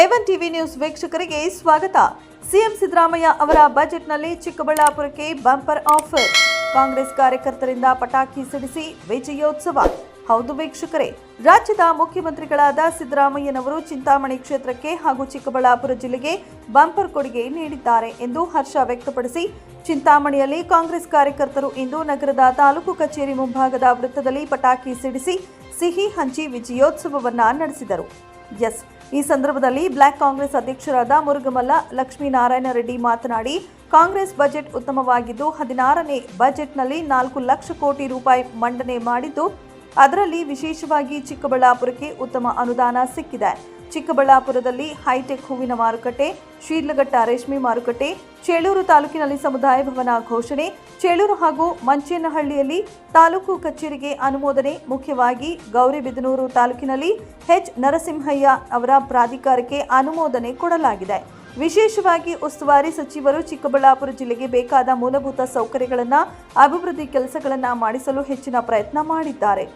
A one TV news ವೀಕ್ಷಕರಿಗೆ ಸ್ವಾಗತ. CM Siddaramaiah ಅವರ ಬಜೆಟ್ನಲ್ಲಿ ಚಿಕ್ಕಬಳ್ಳಾಪುರಕ್ಕೆ ಬಂಪರ್ ಆಫರ್. ಕಾಂಗ್ರೆಸ್ ಕಾರ್ಯಕರ್ತರಿಂದ ಪಟಾಕಿ ಸಿಡಿಸಿ ವಿಜಯೋತ್ಸವ. ಹೌದು ವೀಕ್ಷಕರೇ, ರಾಜ್ಯದ ಮುಖ್ಯಮಂತ್ರಿಗಳಾದ ಸಿದ್ದರಾಮಯ್ಯನವರು ಚಿಂತಾಮಣಿ ಕ್ಷೇತ್ರಕ್ಕೆ ಹಾಗೂ ಚಿಕ್ಕಬಳ್ಳಾಪುರ ಜಿಲ್ಲೆಗೆ ಬಂಪರ್ ಕೊಡುಗೆ ನೀಡಿದ್ದಾರೆ ಎಂದು ಹರ್ಷ ವ್ಯಕ್ತಪಡಿಸಿ, ಚಿಂತಾಮಣಿಯಲ್ಲಿ ಕಾಂಗ್ರೆಸ್ ಕಾರ್ಯಕರ್ತರು ಇಂದು ನಗರದ ತಾಲೂಕು ಕಚೇರಿ ಮುಂಭಾಗದ ವೃತ್ತದಲ್ಲಿ ಪಟಾಕಿ ಸಿಡಿಸಿ ಸಿಹಿ ಹಂಚಿ ವಿಜಯೋತ್ಸವವನ್ನು ನಡೆಸಿದರು. ಎಸ್ ಈ ಸಂದರ್ಭದಲ್ಲಿ ಬ್ಲಾಕ್ ಕಾಂಗ್ರೆಸ್ ಅಧ್ಯಕ್ಷರಾದ ಮುರುಗಮಲ್ಲ ಲಕ್ಷ್ಮೀನಾರಾಯಣ ರೆಡ್ಡಿ ಮಾತನಾಡಿ, ಕಾಂಗ್ರೆಸ್ ಬಜೆಟ್ ಉತ್ತಮವಾಗಿದ್ದು, ಹದಿನಾರನೇ ಬಜೆಟ್ನಲ್ಲಿ ನಾಲ್ಕು ಲಕ್ಷ ಕೋಟಿ ರೂಪಾಯಿ ಮಂಡನೆ ಮಾಡಿದ್ದು, ಅದರಲ್ಲಿ ವಿಶೇಷವಾಗಿ ಚಿಕ್ಕಬಳ್ಳಾಪುರಕ್ಕೆ ಉತ್ತಮ ಅನುದಾನ ಸಿಕ್ಕಿದೆ. ಚಿಕ್ಕಬಳ್ಳಾಪುರದಲ್ಲಿ ಹೈಟೆಕ್ ಹೂವಿನ ಮಾರುಕಟ್ಟೆ ಶೀರ್ಲಘಟ್ಟ ರೇಷ್ಮೆ ಮಾರುಕಟ್ಟೆ, ಚೇಳೂರು ತಾಲೂಕಿನಲ್ಲಿ ಸಮುದಾಯ ಭವನ ಘೋಷಣೆ ಚೇಳೂರು ಹಾಗೂ ಮಂಚೇನಹಳ್ಳಿಯಲ್ಲಿ ತಾಲೂಕು ಕಚೇರಿಗೆ ಅನುಮೋದನೆ ಮುಖ್ಯವಾಗಿ ಗೌರಿಬಿದನೂರು ತಾಲೂಕಿನಲ್ಲಿ ಎಚ್ ನರಸಿಂಹಯ್ಯ ಅವರ ಪ್ರಾಧಿಕಾರಕ್ಕೆ ಅನುಮೋದನೆ ಕೊಡಲಾಗಿದೆ. ವಿಶೇಷವಾಗಿ ಉಸ್ತುವಾರಿ ಸಚಿವರು ಚಿಕ್ಕಬಳ್ಳಾಪುರ ಜಿಲ್ಲೆಗೆ ಬೇಕಾದ ಮೂಲಭೂತ ಸೌಕರ್ಯಗಳನ್ನು, ಅಭಿವೃದ್ಧಿ ಕೆಲಸಗಳನ್ನು ಮಾಡಿಸಲು ಹೆಚ್ಚಿನ ಪ್ರಯತ್ನ ಮಾಡಿದ್ದಾರೆ.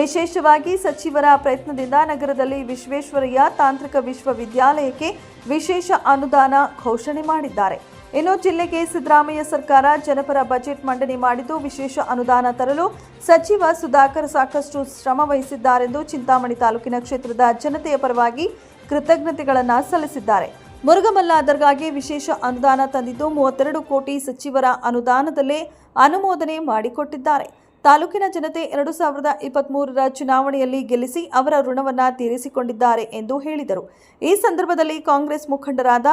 ವಿಶೇಷವಾಗಿ ಸಚಿವರ ಪ್ರಯತ್ನದಿಂದ ನಗರದಲ್ಲಿ ವಿಶ್ವೇಶ್ವರಯ್ಯ ತಾಂತ್ರಿಕ ವಿಶ್ವವಿದ್ಯಾಲಯಕ್ಕೆ ವಿಶೇಷ ಅನುದಾನ ಘೋಷಣೆ ಮಾಡಿದ್ದಾರೆ. ಇನ್ನು ಜಿಲ್ಲೆಗೆ ಸಿದ್ದರಾಮಯ್ಯ ಸರ್ಕಾರ ಜನಪರ ಬಜೆಟ್ ಮಂಡನೆ ಮಾಡಿದ್ದು ವಿಶೇಷ ಅನುದಾನ ತರಲು ಸಚಿವ ಸುಧಾಕರ್ ಸಾಕಷ್ಟು ಶ್ರಮ ವಹಿಸಿದ್ದಾರೆಂದು ಚಿಂತಾಮಣಿ ತಾಲೂಕಿನ ಕ್ಷೇತ್ರದ ಜನತೆಯ ಪರವಾಗಿ ಕೃತಜ್ಞತೆಗಳನ್ನು ಸಲ್ಲಿಸಿದ್ದಾರೆ. ಮುರುಘಮಲ್ಲ ದರ್ಗಾಗೆ ವಿಶೇಷ ಅನುದಾನ ತಂದಿದ್ದು ಮೂವತ್ತೆರಡು ಕೋಟಿ ಸಚಿವರ ಅನುದಾನದಲ್ಲೇ ಅನುಮೋದನೆ ಮಾಡಿಕೊಟ್ಟಿದ್ದಾರೆ. ತಾಲೂಕಿನ ಜನತೆ ಎರಡು ಸಾವಿರದ ಇಪ್ಪತ್ಮೂರರ ಚುನಾವಣೆಯಲ್ಲಿ ಗೆಲ್ಲಿಸಿ ಅವರ ಋಣವನ್ನು ತೀರಿಸಿಕೊಂಡಿದ್ದಾರೆ ಎಂದು ಹೇಳಿದರು. ಈ ಸಂದರ್ಭದಲ್ಲಿ ಕಾಂಗ್ರೆಸ್ ಮುಖಂಡರಾದ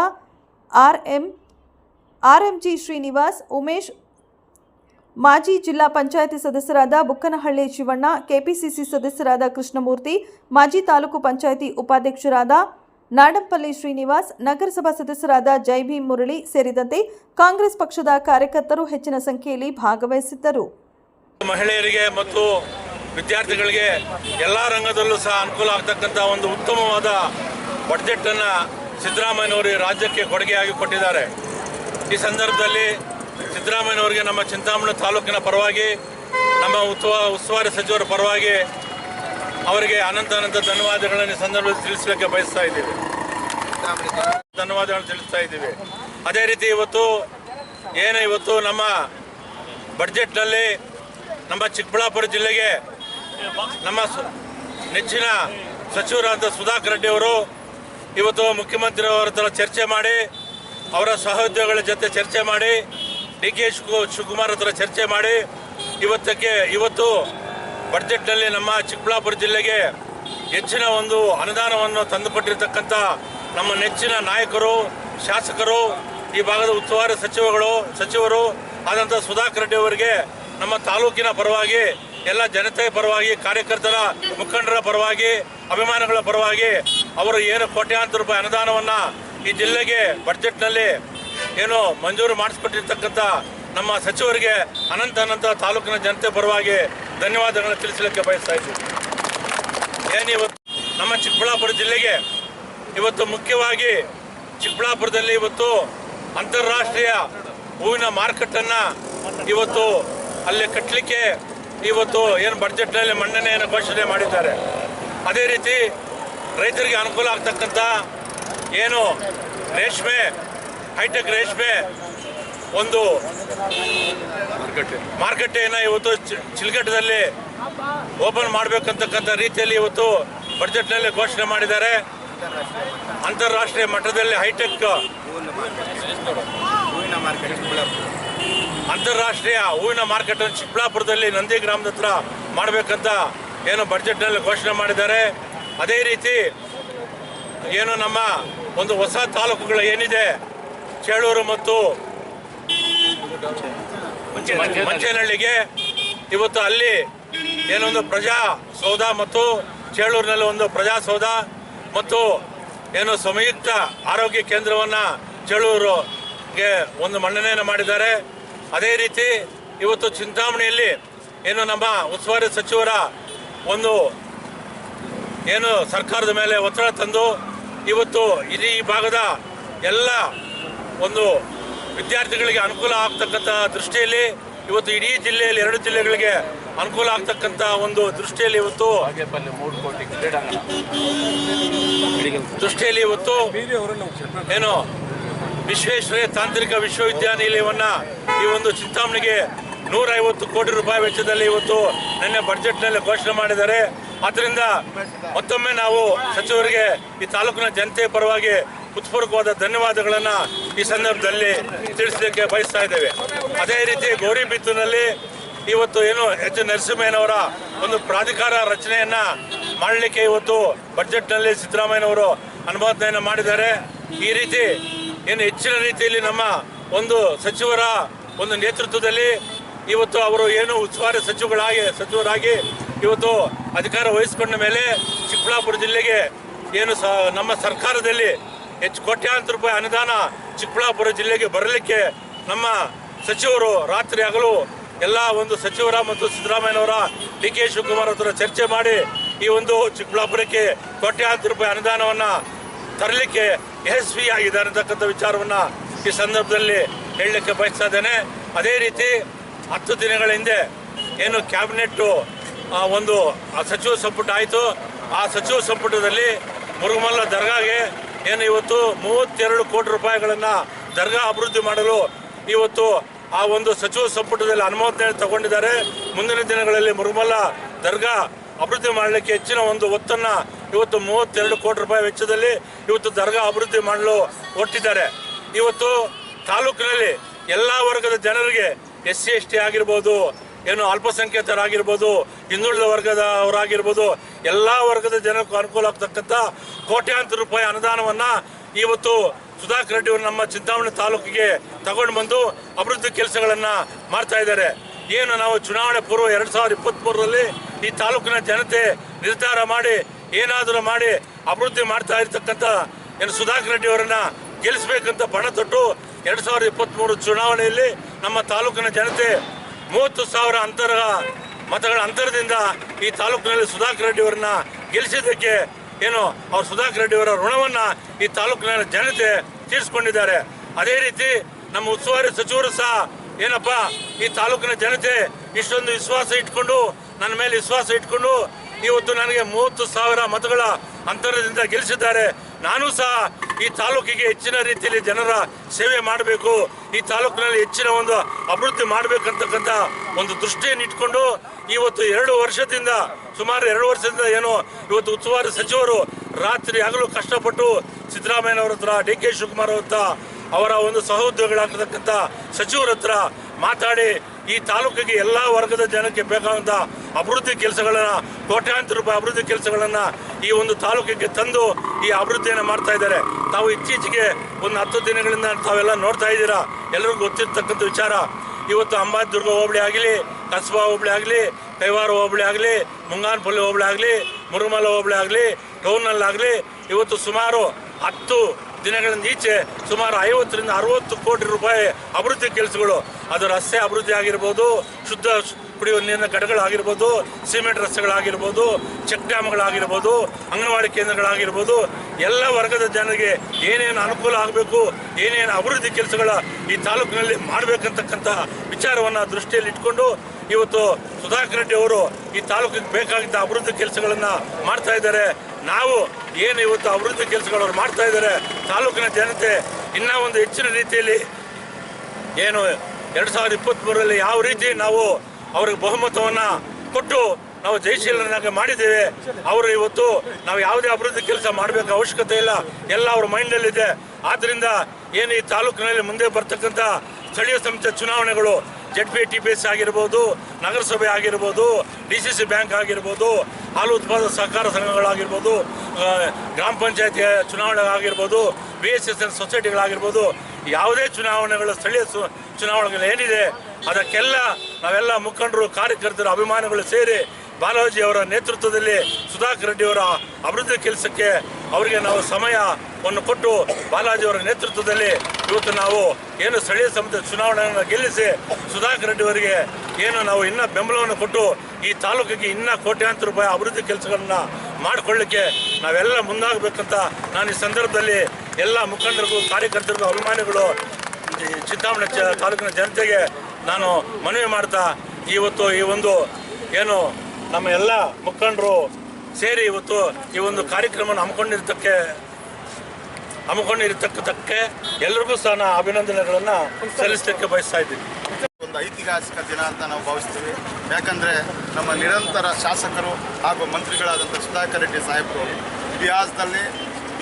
ಆರ್ಎಂ ಆರ್ಎಂಜಿ ಶ್ರೀನಿವಾಸ್, ಉಮೇಶ್, ಮಾಜಿ ಜಿಲ್ಲಾ ಪಂಚಾಯಿತಿ ಸದಸ್ಯರಾದ ಬುಕ್ಕನಹಳ್ಳಿ ಶಿವಣ್ಣ, ಕೆಪಿಸಿಸಿ ಸದಸ್ಯರಾದ ಕೃಷ್ಣಮೂರ್ತಿ, ಮಾಜಿ ತಾಲೂಕು ಪಂಚಾಯಿತಿ ಉಪಾಧ್ಯಕ್ಷರಾದ ನಾಡಂಪಲ್ಲಿ ಶ್ರೀನಿವಾಸ್, ನಗರಸಭಾ ಸದಸ್ಯರಾದ ಜೈಭೀಮ್ ಮುರಳಿ ಸೇರಿದಂತೆ ಕಾಂಗ್ರೆಸ್ ಪಕ್ಷದ ಕಾರ್ಯಕರ್ತರು ಹೆಚ್ಚಿನ ಸಂಖ್ಯೆಯಲ್ಲಿ ಭಾಗವಹಿಸಿದ್ದರು. ಮಹಿಳೆಯರಿಗೆ ಮತ್ತು ವಿದ್ಯಾರ್ಥಿಗಳಿಗೆ ಎಲ್ಲ ರಂಗದಲ್ಲೂ ಸಹ ಅನುಕೂಲ ಆಗ್ತಕ್ಕಂಥ ಒಂದು ಉತ್ತಮವಾದ ಬಡ್ಜೆಟ್ ಸಿದ್ದರಾಮಯ್ಯನವರು ಸಿದ್ದರಾಮಯ್ಯವರು ರಾಜ್ಯಕ್ಕೆ ಕೊಡುಗೆಯಾಗಿ ಕೊಟ್ಟಿದ್ದಾರೆ. ಈ ಸಂದರ್ಭದಲ್ಲಿ ಸಿದ್ದರಾಮಯ್ಯನವರಿಗೆ ನಮ್ಮ ಚಿಂತಾಮಣಿ ತಾಲೂಕಿನ ಪರವಾಗಿ, ನಮ್ಮ ಉತ್ಸವ ಉಸ್ತುವಾರಿ ಸಚಿವರ ಪರವಾಗಿ ಅವರಿಗೆ ಅನಂತ ಅನಂತ ಧನ್ಯವಾದಗಳನ್ನು ಸಂದರ್ಭದಲ್ಲಿ ತಿಳಿಸಲಿಕ್ಕೆ ಬಯಸ್ತಾ ಇದ್ದೀವಿ. ಧನ್ಯವಾದಗಳನ್ನು ತಿಳಿಸ್ತಾ ಇದ್ದೀವಿ. ಅದೇ ರೀತಿ ಇವತ್ತು, ಏನು ಇವತ್ತು ನಮ್ಮ ಬಡ್ಜೆಟ್ನಲ್ಲಿ ನಮ್ಮ ಚಿಕ್ಕಬಳ್ಳಾಪುರ ಜಿಲ್ಲೆಗೆ ನಮ್ಮ ನೆಚ್ಚಿನ ಸಚಿವರಾದ ಸುಧಾಕರ್ ರೆಡ್ಡಿಯವರು ಇವತ್ತು ಮುಖ್ಯಮಂತ್ರಿ ಅವರ ಹತ್ರ ಚರ್ಚೆ ಮಾಡಿ ಅವರ ಸಹೋದ್ಯೋಗಿಗಳ ಜೊತೆ ಚರ್ಚೆ ಮಾಡಿ ಡಿ ಕೆ ಶಿವ ಶಿವಕುಮಾರ್ ಹತ್ರ ಚರ್ಚೆ ಮಾಡಿ, ಇವತ್ತಕ್ಕೆ, ಇವತ್ತು ಬಡ್ಜೆಟ್ನಲ್ಲಿ ನಮ್ಮ ಚಿಕ್ಕಬಳ್ಳಾಪುರ ಜಿಲ್ಲೆಗೆ ಹೆಚ್ಚಿನ ಒಂದು ಅನುದಾನವನ್ನು ತಂದುಪಟ್ಟಿರ್ತಕ್ಕಂಥ ನಮ್ಮ ನೆಚ್ಚಿನ ನಾಯಕರು, ಶಾಸಕರು, ಈ ಭಾಗದ ಉಸ್ತುವಾರಿ ಸಚಿವಗಳು, ಸಚಿವರು ಆದಂಥ ಸುಧಾಕರ್ ರೆಡ್ಡಿ ಅವರಿಗೆ ನಮ್ಮ ತಾಲೂಕಿನ ಪರವಾಗಿ, ಎಲ್ಲ ಜನತೆಯ ಪರವಾಗಿ, ಕಾರ್ಯಕರ್ತರ ಮುಖಂಡರ ಪರವಾಗಿ, ಅಭಿಮಾನಿಗಳ ಪರವಾಗಿ ಅವರು ಏನು ಕೋಟ್ಯಾಂತರ ರೂಪಾಯಿ ಅನುದಾನವನ್ನು ಈ ಜಿಲ್ಲೆಗೆ ಬಡ್ಜೆಟ್ನಲ್ಲಿ ಏನು ಮಂಜೂರು ಮಾಡಿಸ್ಕೊಟ್ಟಿರ್ತಕ್ಕಂಥ ನಮ್ಮ ಸಚಿವರಿಗೆ ಅನಂತ ಅನಂತ ತಾಲೂಕಿನ ಜನತೆ ಪರವಾಗಿ ಧನ್ಯವಾದಗಳನ್ನು ತಿಳಿಸಲಿಕ್ಕೆ ಬಯಸ್ತಾ ಇದ್ದೀವಿ. ಏನಿವತ್ತು ನಮ್ಮ ಚಿಕ್ಕಬಳ್ಳಾಪುರ ಜಿಲ್ಲೆಗೆ ಇವತ್ತು ಮುಖ್ಯವಾಗಿ ಚಿಕ್ಕಬಳ್ಳಾಪುರದಲ್ಲಿ ಇವತ್ತು ಅಂತಾರಾಷ್ಟ್ರೀಯ ಹೂವಿನ ಮಾರುಕಟ್ಟನ್ನು ಇವತ್ತು ಅಲ್ಲಿ ಕಟ್ಟಲಿಕ್ಕೆ ಇವತ್ತು ಏನು ಬಡ್ಜೆಟ್ನಲ್ಲಿ ಮನ್ನಣೆಯನ್ನು ಘೋಷಣೆ ಮಾಡಿದ್ದಾರೆ. ಅದೇ ರೀತಿ ರೈತರಿಗೆ ಅನುಕೂಲ ಆಗ್ತಕ್ಕಂಥ ಏನು ರೇಷ್ಮೆ, ಹೈಟೆಕ್ ರೇಷ್ಮೆ ಒಂದು ಮಾರುಕಟ್ಟೆಯನ್ನು ಇವತ್ತು ಚಿಲ್ಕಟ್ಟದಲ್ಲಿ ಓಪನ್ ಮಾಡಬೇಕಂತಕ್ಕಂಥ ರೀತಿಯಲ್ಲಿ ಇವತ್ತು ಬಡ್ಜೆಟ್ನಲ್ಲಿ ಘೋಷಣೆ ಮಾಡಿದ್ದಾರೆ. ಅಂತಾರಾಷ್ಟ್ರೀಯ ಮಟ್ಟದಲ್ಲಿ ಹೈಟೆಕ್ ಅಂತಾರಾಷ್ಟ್ರೀಯ ಹೂವಿನ ಮಾರ್ಕೆಟ್ ಚಿಕ್ಕಬಳ್ಳಾಪುರದಲ್ಲಿ ನಂದಿ ಗ್ರಾಮದ ಹತ್ರ ಮಾಡಬೇಕಂತ ಏನು ಬಡ್ಜೆಟ್ನಲ್ಲಿ ಘೋಷಣೆ ಮಾಡಿದ್ದಾರೆ. ಅದೇ ರೀತಿ ಏನು ನಮ್ಮ ಒಂದು ಹೊಸ ತಾಲೂಕುಗಳು ಏನಿದೆ ಚೇಳೂರು ಮತ್ತು ಮಂಚೇನಹಳ್ಳಿಗೆ ಇವತ್ತು ಅಲ್ಲಿ ಏನೊಂದು ಪ್ರಜಾ ಸೌಧ ಮತ್ತು ಚೇಳೂರಿನಲ್ಲಿ ಒಂದು ಪ್ರಜಾ ಸೌಧ ಮತ್ತು ಏನು ಸಂಯುಕ್ತ ಆರೋಗ್ಯ ಕೇಂದ್ರವನ್ನು ಚೇಳೂರುಗೆ ಒಂದು ಮನ್ನಣೆಯನ್ನು ಮಾಡಿದ್ದಾರೆ. ಅದೇ ರೀತಿ ಇವತ್ತು ಚಿಂತಾಮಣಿಯಲ್ಲಿ ಏನು ನಮ್ಮ ಉಸ್ತುವಾರಿ ಸಚಿವರ ಒಂದು ಏನು ಸರ್ಕಾರದ ಮೇಲೆ ಒತ್ತಡ ತಂದು ಇವತ್ತು ಇಡೀ ಭಾಗದ ಎಲ್ಲ ಒಂದು ವಿದ್ಯಾರ್ಥಿಗಳಿಗೆ ಅನುಕೂಲ ಆಗ್ತಕ್ಕಂಥ ದೃಷ್ಟಿಯಲ್ಲಿ ಇವತ್ತು ಇಡೀ ಜಿಲ್ಲೆಯಲ್ಲಿ ಎರಡು ಜಿಲ್ಲೆಗಳಿಗೆ ಅನುಕೂಲ ಆಗ್ತಕ್ಕಂಥ ಒಂದು ದೃಷ್ಟಿಯಲ್ಲಿ ಇವತ್ತು ದೃಷ್ಟಿಯಲ್ಲಿ ಇವತ್ತು ಏನು ವಿಶ್ವೇಶ್ವರಯ್ಯ ತಾಂತ್ರಿಕ ವಿಶ್ವವಿದ್ಯಾನಿಲಯವನ್ನು ಈ ಒಂದು ಚಿಂತಾಮಣಿಗೆ ನೂರೈವತ್ತು ಕೋಟಿ ರೂಪಾಯಿ ವೆಚ್ಚದಲ್ಲಿ ಇವತ್ತು ನಿನ್ನೆ ಬಡ್ಜೆಟ್ನಲ್ಲಿ ಘೋಷಣೆ ಮಾಡಿದ್ದಾರೆ. ಆದ್ದರಿಂದ ಮತ್ತೊಮ್ಮೆ ನಾವು ಸಚಿವರಿಗೆ ಈ ತಾಲೂಕಿನ ಜನತೆ ಪರವಾಗಿ ಹೃತ್ಪೂರ್ವಕವಾದ ಧನ್ಯವಾದಗಳನ್ನು ಈ ಸಂದರ್ಭದಲ್ಲಿ ತಿಳಿಸಲಿಕ್ಕೆ ಬಯಸ್ತಾ ಇದ್ದೇವೆ. ಅದೇ ರೀತಿ ಗೌರಿಬಿತ್ತೂರಿನಲ್ಲಿ ಇವತ್ತು ಏನು ಎಚ್ ನರಸಿಂಹಯ್ಯನವರ ಒಂದು ಪ್ರಾಧಿಕಾರ ರಚನೆಯನ್ನ ಮಾಡಲಿಕ್ಕೆ ಇವತ್ತು ಬಜೆಟ್ನಲ್ಲಿ ಸಿದ್ದರಾಮಯ್ಯನವರು ಅನುಮೋದನೆಯನ್ನು ಮಾಡಿದ್ದಾರೆ. ಈ ರೀತಿ ಏನು ಹೆಚ್ಚಿನ ರೀತಿಯಲ್ಲಿ ನಮ್ಮ ಒಂದು ಸಚಿವರ ಒಂದು ನೇತೃತ್ವದಲ್ಲಿ ಇವತ್ತು ಅವರು ಏನು ಉಸ್ತುವಾರಿ ಸಚಿವಗಳಾಗಿ ಸಚಿವರಾಗಿ ಇವತ್ತು ಅಧಿಕಾರ ವಹಿಸಿಕೊಂಡ ಮೇಲೆ ಚಿಕ್ಕಬಳ್ಳಾಪುರ ಜಿಲ್ಲೆಗೆ ಏನು ಸ, ನಮ್ಮ ಸರ್ಕಾರದಲ್ಲಿ ಹೆಚ್ಚು ಕೋಟ್ಯಾಂತರ ರೂಪಾಯಿ ಅನುದಾನ ಚಿಕ್ಕಬಳ್ಳಾಪುರ ಜಿಲ್ಲೆಗೆ ಬರಲಿಕ್ಕೆ ನಮ್ಮ ಸಚಿವರು ರಾತ್ರಿ ಹಗಲು ಎಲ್ಲ ಒಂದು ಸಚಿವರ ಮತ್ತು ಸಿದ್ದರಾಮಯ್ಯನವರ ಡಿ ಕೆ ಶಿವಕುಮಾರ್ ಹತ್ರ ಚರ್ಚೆ ಮಾಡಿ ಈ ಒಂದು ಚಿಕ್ಕಬಳ್ಳಾಪುರಕ್ಕೆ ಕೋಟ್ಯಾಂತರ ರೂಪಾಯಿ ಅನುದಾನವನ್ನು ತರಲಿಕ್ಕೆ ಯಶಸ್ವಿ ಆಗಿದ್ದಾರೆ ಅಂತಕ್ಕಂಥ ವಿಚಾರವನ್ನು ಈ ಸಂದರ್ಭದಲ್ಲಿ ಹೇಳಲಿಕ್ಕೆ ಬಯಸ್ತಾ ಅದೇ ರೀತಿ ಹತ್ತು ದಿನಗಳ ಹಿಂದೆ ಏನು ಕ್ಯಾಬಿನೆಟ್ ಒಂದು ಸಚಿವ ಸಂಪುಟ ಆಯಿತು. ಆ ಸಚಿವ ಸಂಪುಟದಲ್ಲಿ ಮುರುಗಮಲ್ಲ ದರ್ಗಾಗೆ ಏನು ಇವತ್ತು ಮೂವತ್ತೆರಡು ಕೋಟಿ ರೂಪಾಯಿಗಳನ್ನು ದರ್ಗಾ ಅಭಿವೃದ್ಧಿ ಮಾಡಲು ಇವತ್ತು ಆ ಒಂದು ಸಚಿವ ಸಂಪುಟದಲ್ಲಿ ಅನುಮೋದನೆ ತಗೊಂಡಿದ್ದಾರೆ. ಮುಂದಿನ ದಿನಗಳಲ್ಲಿ ಮುರುಗಮಲ್ಲ ದರ್ಗಾ ಅಭಿವೃದ್ಧಿ ಮಾಡಲಿಕ್ಕೆ ಹೆಚ್ಚಿನ ಒಂದು ಒತ್ತನ್ನು ಇವತ್ತು ಮೂವತ್ತೆರಡು ಕೋಟಿ ರೂಪಾಯಿ ವೆಚ್ಚದಲ್ಲಿ ಇವತ್ತು ದರ್ಗಾ ಅಭಿವೃದ್ಧಿ ಮಾಡಲು ಒಟ್ಟಿದ್ದಾರೆ ಇವತ್ತು ತಾಲೂಕಿನಲ್ಲಿ ಎಲ್ಲ ವರ್ಗದ ಜನರಿಗೆ ಎಸ್ ಸಿ, ಎಸ್ ಟಿ ಆಗಿರ್ಬೋದು ಏನು ಅಲ್ಪಸಂಖ್ಯಾತರಾಗಿರ್ಬೋದು, ಹಿಂದುಳಿದ ವರ್ಗದವರಾಗಿರ್ಬೋದು, ಎಲ್ಲ ವರ್ಗದ ಜನಕ್ಕೂ ಅನುಕೂಲ ಆಗ್ತಕ್ಕಂಥ ಕೋಟ್ಯಾಂತರ ರೂಪಾಯಿ ಅನುದಾನವನ್ನು ಇವತ್ತು ಸುಧಾಕರ್ ರೆಡ್ಡಿ ಅವರು ನಮ್ಮ ಚಿಂತಾಮಣಿ ತಾಲೂಕಿಗೆ ತಗೊಂಡು ಬಂದು ಅಭಿವೃದ್ಧಿ ಕೆಲಸಗಳನ್ನ ಮಾಡ್ತಾ ಇದ್ದಾರೆ. ಏನು ನಾವು ಚುನಾವಣೆ ಪೂರ್ವ ಎರಡು ಸಾವಿರದ ಇಪ್ಪತ್ತ್ ಮೂರರಲ್ಲಿ ಈ ತಾಲೂಕಿನ ಜನತೆ ನಿರ್ಧಾರ ಮಾಡಿ, ಏನಾದರೂ ಮಾಡಿ ಅಭಿವೃದ್ಧಿ ಮಾಡ್ತಾ ಇರ್ತಕ್ಕಂಥ ಏನು ಸುಧಾಕರ್ ರೆಡ್ಡಿ ಅವರನ್ನು ಗೆಲ್ಲಿಸ್ಬೇಕಂತ ಬಣ ತೊಟ್ಟು ಎರಡ್ ಸಾವಿರದ ಇಪ್ಪತ್ತ್ ಮೂರು ಚುನಾವಣೆಯಲ್ಲಿ ನಮ್ಮ ತಾಲೂಕಿನ ಜನತೆ ಮೂವತ್ತು ಸಾವಿರ ಅಂತರ ಮತಗಳ ಅಂತರದಿಂದ ಈ ತಾಲೂಕಿನಲ್ಲಿ ಸುಧಾಕರ್ ರೆಡ್ಡಿ ಅವರನ್ನ ಗೆಲ್ಲಿಸಿದ್ದಕ್ಕೆ ಏನು ಅವ್ರು ಸುಧಾಕರ್ ರೆಡ್ಡಿ ಅವರ ಋಣವನ್ನ ಈ ತಾಲೂಕಿನ ಜನತೆ ತೀರಿಸ್ಕೊಂಡಿದ್ದಾರೆ. ಅದೇ ರೀತಿ ನಮ್ಮ ಉಸ್ತುವಾರಿ ಸಚಿವರು ಸಹ ಏನಪ್ಪ, ಈ ತಾಲೂಕಿನ ಜನತೆ ಇಷ್ಟೊಂದು ವಿಶ್ವಾಸ ಇಟ್ಕೊಂಡು, ನನ್ನ ಮೇಲೆ ವಿಶ್ವಾಸ ಇಟ್ಕೊಂಡು ಇವತ್ತು ನನಗೆ ಮೂವತ್ತು ಸಾವಿರ ಮತಗಳ ಅಂತರದಿಂದ ಗೆಲ್ಲಿಸಿದ್ದಾರೆ. ನಾನು ಸಹ ಈ ತಾಲೂಕಿಗೆ ಹೆಚ್ಚಿನ ರೀತಿಯಲ್ಲಿ ಜನರ ಸೇವೆ ಮಾಡಬೇಕು. ಈ ತಾಲೂಕಿನಲ್ಲಿ ಹೆಚ್ಚಿನ ಒಂದು ಅಭಿವೃದ್ಧಿ ಮಾಡಬೇಕಂತಕ್ಕಂಥ ಒಂದು ದೃಷ್ಟಿಯನ್ನು ಇಟ್ಕೊಂಡು ಇವತ್ತು ಎರಡು ವರ್ಷದಿಂದ, ಸುಮಾರು ಎರಡು ವರ್ಷದಿಂದ ಏನು ಇವತ್ತು ಉಸ್ತುವಾರಿ ಸಚಿವರು ರಾತ್ರಿ ಆಗಲೂ ಕಷ್ಟಪಟ್ಟು ಸಿದ್ದರಾಮಯ್ಯನವರ ಹತ್ರ ಡಿ ಕೆ ಶಿವಕುಮಾರ್ ಅವ್ರ ಅವರ ಒಂದು ಸಹೋದ್ಯೋಗಿಗಳಾಗತಕ್ಕಂಥ ಸಚಿವರ ಹತ್ರ ಮಾತಾಡಿ ಈ ತಾಲೂಕಿಗೆ ಎಲ್ಲ ವರ್ಗದ ಜನಕ್ಕೆ ಬೇಕಾದಂಥ ಅಭಿವೃದ್ಧಿ ಕೆಲಸಗಳನ್ನ, ಕೋಟ್ಯಾಂತರ ರೂಪಾಯಿ ಅಭಿವೃದ್ಧಿ ಕೆಲಸಗಳನ್ನ ಈ ಒಂದು ತಾಲೂಕಿಗೆ ತಂದು ಈ ಅಭಿವೃದ್ಧಿಯನ್ನು ಮಾಡ್ತಾ ಇದ್ದಾರೆ. ತಾವು ಇತ್ತೀಚೆಗೆ ಒಂದು ಹತ್ತು ದಿನಗಳಿಂದ ತಾವೆಲ್ಲ ನೋಡ್ತಾ ಇದ್ದೀರಾ? ಎಲ್ಲರಿಗೂ ಗೊತ್ತಿರ್ತಕ್ಕಂಥ ವಿಚಾರ. ಇವತ್ತು ಅಂಬಾದುರ್ಗ ಹೋಬಳಿ ಆಗಲಿ, ಕಸ್ಬಾ ಹೋಬಳಿ ಆಗಲಿ, ಕೈವಾರ ಹೋಬಳಿ ಆಗಲಿ, ಮುಂಗಾನಪಲ್ಲಿ ಹೋಬಳಿ ಆಗಲಿ, ಮುರುಮಲ ಹೋಬಳಿ ಆಗಲಿ ಟೌನ್ನಲ್ಲಾಗಲಿ ಇವತ್ತು ಸುಮಾರು ಹತ್ತು ದಿನಗಳಿಂದ ಈಚೆ ಸುಮಾರು ಐವತ್ತರಿಂದ ಅರವತ್ತು ಕೋಟಿ ರೂಪಾಯಿ ಅಭಿವೃದ್ಧಿ ಕೆಲಸಗಳು. ಅದು ರಸ್ತೆ ಅಭಿವೃದ್ಧಿ ಆಗಿರ್ಬೋದು, ಶುದ್ಧ ಕುಡಿಯುವ ನೀರಿನ ಘಟಕಗಳಾಗಿರ್ಬೋದು ಸಿಮೆಂಟ್ ರಸ್ತೆಗಳಾಗಿರ್ಬೋದು, ಚೆಕ್ ಡ್ಯಾಮ್ಗಳಾಗಿರ್ಬೋದು, ಅಂಗನವಾಡಿ ಕೇಂದ್ರಗಳಾಗಿರ್ಬೋದು, ಎಲ್ಲ ವರ್ಗದ ಜನರಿಗೆ ಏನೇನು ಅನುಕೂಲ ಆಗಬೇಕು, ಏನೇನು ಅಭಿವೃದ್ಧಿ ಕೆಲಸಗಳ ಈ ತಾಲೂಕಿನಲ್ಲಿ ಮಾಡಬೇಕಂತಕ್ಕಂಥ ವಿಚಾರವನ್ನು ದೃಷ್ಟಿಯಲ್ಲಿ ಇಟ್ಕೊಂಡು ಇವತ್ತು ಸುಧಾಕರ್ ರೆಡ್ಡಿ ಅವರು ಈ ತಾಲೂಕಿಗೆ ಬೇಕಾಗಿದ್ದ ಅಭಿವೃದ್ಧಿ ಕೆಲಸಗಳನ್ನು ಮಾಡ್ತಾ ಇದ್ದಾರೆ. ನಾವು ಏನು ಇವತ್ತು ಅಭಿವೃದ್ಧಿ ಕೆಲಸಗಳು ಮಾಡ್ತಾ ಇದ್ದಾರೆ, ತಾಲೂಕಿನ ಜನತೆ ಇನ್ನೂ ಒಂದು ಹೆಚ್ಚಿನ ರೀತಿಯಲ್ಲಿ ಏನು ಎರಡು ಸಾವಿರದ ಇಪ್ಪತ್ತ್ಮೂರರಲ್ಲಿ ಯಾವ ರೀತಿ ನಾವು ಅವ್ರಿಗೆ ಬಹುಮತವನ್ನು ಕೊಟ್ಟು ನಾವು ಜಯಶೀಲರನ್ನಾಗಿ ಮಾಡಿದ್ದೇವೆ. ಅವರು ಇವತ್ತು ನಾವು ಯಾವುದೇ ಅಭಿವೃದ್ಧಿ ಕೆಲಸ ಮಾಡಬೇಕು ಅವಶ್ಯಕತೆ ಇಲ್ಲ. ಎಲ್ಲ ಅವ್ರ ಮೈಂಡಲ್ಲಿದೆ. ಆದ್ದರಿಂದ ಏನು ಈ ತಾಲೂಕಿನಲ್ಲಿ ಮುಂದೆ ಬರ್ತಕ್ಕಂಥ ಸ್ಥಳೀಯ ಸಂಸ್ಥೆ ಚುನಾವಣೆಗಳು Z P T P S ಆಗಿರ್ಬೋದು, ನಗರಸಭೆ ಆಗಿರ್ಬೋದು ಡಿ ಸಿ ಸಿ ಬ್ಯಾಂಕ್ ಆಗಿರ್ಬೋದು, ಹಾಲು ಉತ್ಪಾದಕ ಸಹಕಾರ ಸಂಘಗಳಾಗಿರ್ಬೋದು ಗ್ರಾಮ ಪಂಚಾಯತಿ ಚುನಾವಣೆ ಆಗಿರ್ಬೋದು ಬಿ ಎಸ್ ಎಸ್ ಎಲ್ ಸೊಸೈಟಿಗಳಾಗಿರ್ಬೋದು ಯಾವುದೇ ಚುನಾವಣೆಗಳು, ಸ್ಥಳೀಯ ಚುನಾವಣೆಗಳು ಏನಿದೆ ಅದಕ್ಕೆಲ್ಲ ನಾವೆಲ್ಲ ಮುಖಂಡರು, ಕಾರ್ಯಕರ್ತರು, ಅಭಿಮಾನಿಗಳು ಸೇರಿ ಬಾಲಾಜಿ ಅವರ ನೇತೃತ್ವದಲ್ಲಿ ಸುಧಾಕರ್ ರೆಡ್ಡಿ ಅವರ ಅಭಿವೃದ್ಧಿ ಕೆಲಸಕ್ಕೆ ಅವರಿಗೆ ನಾವು ಸಮಯವನ್ನು ಕೊಟ್ಟು ಬಾಲಾಜಿ ಅವರ ನೇತೃತ್ವದಲ್ಲಿ ಇವತ್ತು ನಾವು ಏನು ಸ್ಥಳೀಯ ಸಂಸ್ಥೆ ಚುನಾವಣೆಯನ್ನು ಗೆಲ್ಲಿಸಿ ಸುಧಾಕರ್ ರೆಡ್ಡಿ ಅವರಿಗೆ ಏನು ನಾವು ಇನ್ನೂ ಬೆಂಬಲವನ್ನು ಕೊಟ್ಟು ಈ ತಾಲೂಕಿಗೆ ಇನ್ನೂ ಕೋಟ್ಯಾಂತರ ರೂಪಾಯಿ ಅಭಿವೃದ್ಧಿ ಕೆಲಸಗಳನ್ನು ಮಾಡಿಕೊಳ್ಳಿಕ್ಕೆ ನಾವೆಲ್ಲ ಮುಂದಾಗಬೇಕಂತ ನಾನು ಈ ಸಂದರ್ಭದಲ್ಲಿ ಎಲ್ಲ ಮುಖಂಡರಿಗೂ, ಕಾರ್ಯಕರ್ತರಿಗೂ, ಅಭಿಮಾನಿಗಳು ಚಿಂತಾಮಣಿ ತಾಲೂಕಿನ ಜನತೆಗೆ ನಾನು ಮನವಿ ಮಾಡ್ತಾ ಇವತ್ತು ಈ ಒಂದು ಏನು ನಮ್ಮ ಎಲ್ಲ ಮುಖಂಡರು ಸೇರಿ ಇವತ್ತು ಈ ಒಂದು ಕಾರ್ಯಕ್ರಮವನ್ನು ಹಮ್ಮಿಕೊಂಡಿರ್ತಕ್ಕೆ ಹಮ್ಮಿಕೊಂಡಿರ್ತಕ್ಕದಕ್ಕೆ ಎಲ್ರಿಗೂ ಸಹ ನಾನು ಅಭಿನಂದನೆಗಳನ್ನು ಸಲ್ಲಿಸಲಿಕ್ಕೆ ಬಯಸ್ತಾ ಇದ್ದೀನಿ. ಒಂದು ಐತಿಹಾಸಿಕ ದಿನ ಅಂತ ನಾವು ಭಾವಿಸ್ತೀವಿ. ಯಾಕಂದರೆ ನಮ್ಮ ನಿರಂತರ ಶಾಸಕರು ಹಾಗೂ ಮಂತ್ರಿಗಳಾದಂಥ ಸುಧಾಕರ್ ರೆಡ್ಡಿ ಸಾಹೇಬರು ಇತಿಹಾಸದಲ್ಲಿ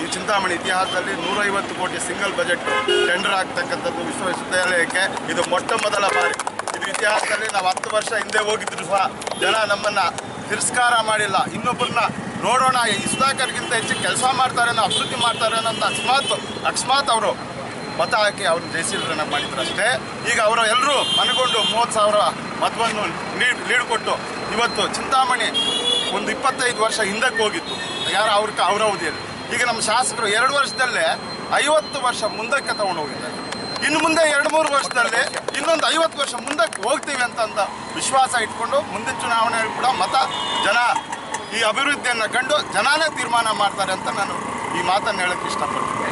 ಈ ಚಿಂತಾಮಣಿ ಇತಿಹಾಸದಲ್ಲಿ ನೂರೈವತ್ತು ಕೋಟಿ ಸಿಂಗಲ್ ಬಜೆಟ್ ಟೆಂಡರ್ ಆಗ್ತಕ್ಕಂಥದ್ದು ವಿಶ್ವವಿದ್ಯಾಲಯಕ್ಕೆ ಇದು ಮೊಟ್ಟ ಮೊದಲ ಬಾರಿ. ಇದು ಇತಿಹಾಸದಲ್ಲಿ ನಾವು ಹತ್ತು ವರ್ಷ ಹಿಂದೆ ಹೋಗಿದ್ರು ಸಹ ಜನ ನಮ್ಮನ್ನು ತಿರಸ್ಕಾರ ಮಾಡಿಲ್ಲ. ಇನ್ನೊಬ್ಬರನ್ನ ನೋಡೋಣ, ಈ ಸುಧಾಕರ್ಗಿಂತ ಹೆಚ್ಚು ಕೆಲಸ ಮಾಡ್ತಾರೆ ಅನ್ನೋ ಅಭಿವೃದ್ಧಿ ಮಾಡ್ತಾರೆ ಅನ್ನೋಂಥ ಅಕಸ್ಮಾತ್ ಅಕಸ್ಮಾತ್ ಅವರು ಮತ ಹಾಕಿ ಅವ್ರನ್ನ ಜಯಿಸಿದ್ರನ್ನ ಮಾಡಿದ್ರು ಅಷ್ಟೇ. ಈಗ ಅವರು ಎಲ್ಲರೂ ಮನಗೊಂಡು ಮೂವತ್ತು ಸಾವಿರ ಮತವನ್ನು ನೀಡ್ ಲೀಡ್ ಕೊಟ್ಟು ಇವತ್ತು ಚಿಂತಾಮಣಿ ಒಂದು ಇಪ್ಪತ್ತೈದು ವರ್ಷ ಹಿಂದಕ್ಕೆ ಹೋಗಿತ್ತು ಯಾರು ಅವ್ರ, ಅವರ ಈಗ ನಮ್ಮ ಶಾಸಕರು ಎರಡು ವರ್ಷದಲ್ಲೇ ಐವತ್ತು ವರ್ಷ ಮುಂದಕ್ಕೆ ತಗೊಂಡು ಹೋಗಿದ್ದಾರೆ. ಇನ್ನು ಮುಂದೆ ಎರಡು ಮೂರು ವರ್ಷದಲ್ಲಿ ಇನ್ನೊಂದು ಐವತ್ತು ವರ್ಷ ಮುಂದಕ್ಕೆ ಹೋಗ್ತೀವಿ ಅಂತ ಅಂತ ವಿಶ್ವಾಸ ಇಟ್ಕೊಂಡು ಮುಂದಿನ ಚುನಾವಣೆಯಲ್ಲಿ ಕೂಡ ಮತ ಜನ ಈ ಅಭಿವೃದ್ಧಿಯನ್ನು ಕಂಡು ಜನಾನೇ ತೀರ್ಮಾನ ಮಾಡ್ತಾರೆ ಅಂತ ನಾನು ಈ ಮಾತನ್ನು ಹೇಳಕ್ಕೆ ಇಷ್ಟಪಡ್ತೀನಿ.